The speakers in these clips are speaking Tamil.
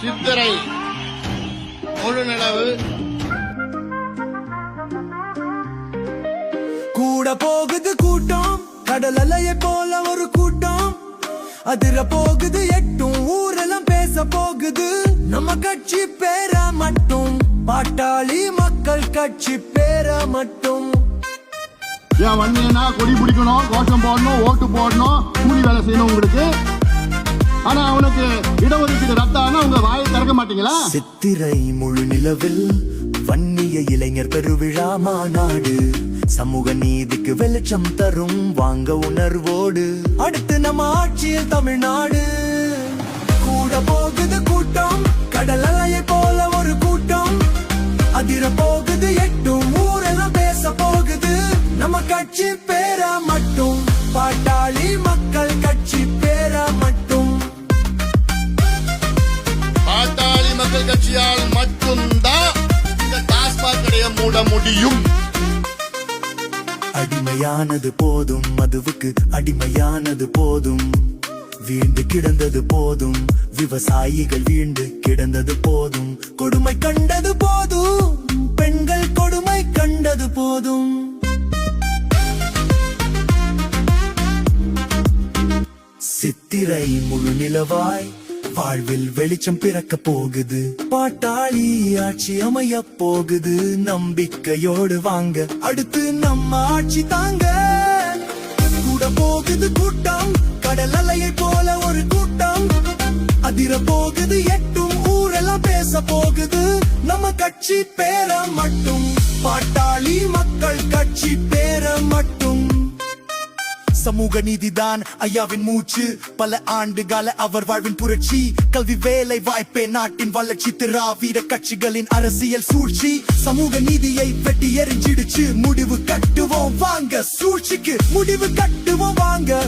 சித்திரை. முழு நிலவு. கூட போகுது கூட்டம். கடல் அலையை போல ஒரு கூட்டம். அதிர போகுது எட்டும். ஊரெல்லாம் பேச போகுது. நம்ம கட்சி பேர மட்டும். பாட்டாளி மக்கள் கட்சி பேர மட்டும். ஏன் வந்தீங்கன்னா கொடி பிடிக்கணும் கோஷம் போடணும் ஓட்டு போடணும் கூலி வேலை செய்யணும் உங்களுக்கு. ஆனா அவனுக்கு இடஒதுக்கீடு மாட்டீங்களா? சித்திரை முழு நிலவில் வன்னிய இளைஞர் பெருவிழா மாநாடு. சமூக நீதிக்கு வெளிச்சம் தரும் வாங்க உணர்வோடு. அடுத்து நம்ம ஆட்சியில் தமிழ்நாடு. கூட போகுது கூட்டம் கடல் பாட்டாளி கட்சியால் மட்டும்தான் இந்த டாஸ்மாக் கடையை மூட முடியும். அடிமையானது போதும் மதுவுக்கு அடிமையானது போதும். வீண்டு கிடந்தது போதும் விவசாயிகள் வீண்டு கிடந்தது போதும். கொடுமை கண்டது போதும் பெண்கள் கொடுமை கண்டது போதும். சித்திரை முழு நிலவாய் வாழ்வில் வெளிச்சம் பிறக்க போகுது. பாட்டாளி ஆட்சி அமைய போகுது. நம்பிக்கையோடு வாங்க. அடுத்து நம்ம ஆட்சி தாங்க. கூட போகுது கூட்டம். கடல் அலையை போல ஒரு கூட்டம். அதிர போகுது எட்டும். ஊரெல்லாம் பேச போகுது. நம்ம கட்சி பேர மட்டும். பாட்டாளி மக்கள் கட்சி பேர மட்டும். சமூக நீதிதான். ஐயாவின் மூச்சு பல ஆண்டுகால அவர் வாழ்வின் புரட்சி. கல்வி வேலை வாய்ப்பே நாட்டின் வளர்ச்சி. திராவிட கட்சிகளின் அரசியல் சூழ்ச்சி. சமூக நீதியை வெட்டி எரிஞ்சிடுச்சு. முடிவு கட்டுவோம் வாங்க. சூழ்ச்சிக்கு முடிவு கட்டுவோம் வாங்க.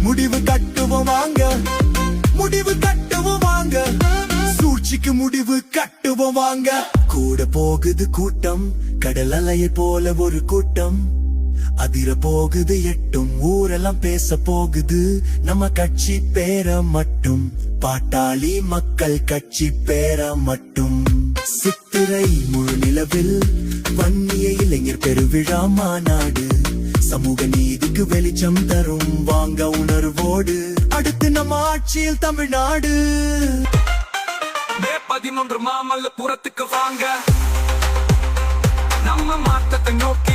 முடிவு கட்டுவோம் வாங்க. முடிவு கட்டுவோம் வாங்க. சூழ்ச்சிக்கு முடிவு கட்டுவோம் வாங்க. கூட போகுது கூட்டம். கடல் அலையை போல ஒரு கூட்டம். அதிர போகுது எட்டும் ஊரெல்லாம் பேச போகுது நம்ம கட்சி பேர மட்டும் பாட்டாளி மக்கள் கட்சி பேர மட்டும். சித்திரை முழு நிலவில் வன்னிய இளைஞர் பெருவிழா மாநாடு. சமூக நீதிக்கு வெளிச்சம் தரும் வாங்க உணர்வோடு. அடுத்து நம்ம ஆட்சியில் தமிழ்நாடு. பதிமூன்று மாமல்லபுரத்துக்கு வாங்க. நம்ம மாற்றத்தை நோக்கி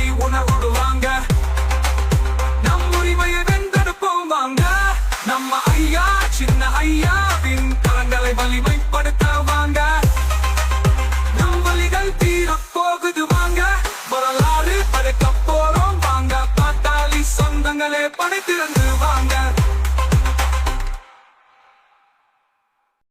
நம்ம ஐயா சின்ன ஐயாவின் கரங்களை வலிமைப்படுத்த வாங்க. நம் வழிகள் தீரப் போகுது வாங்க. வரலாறு படைக்க போறோம் வாங்க. பாட்டாளி சொந்தங்களே படைத்திருந்து வாங்க.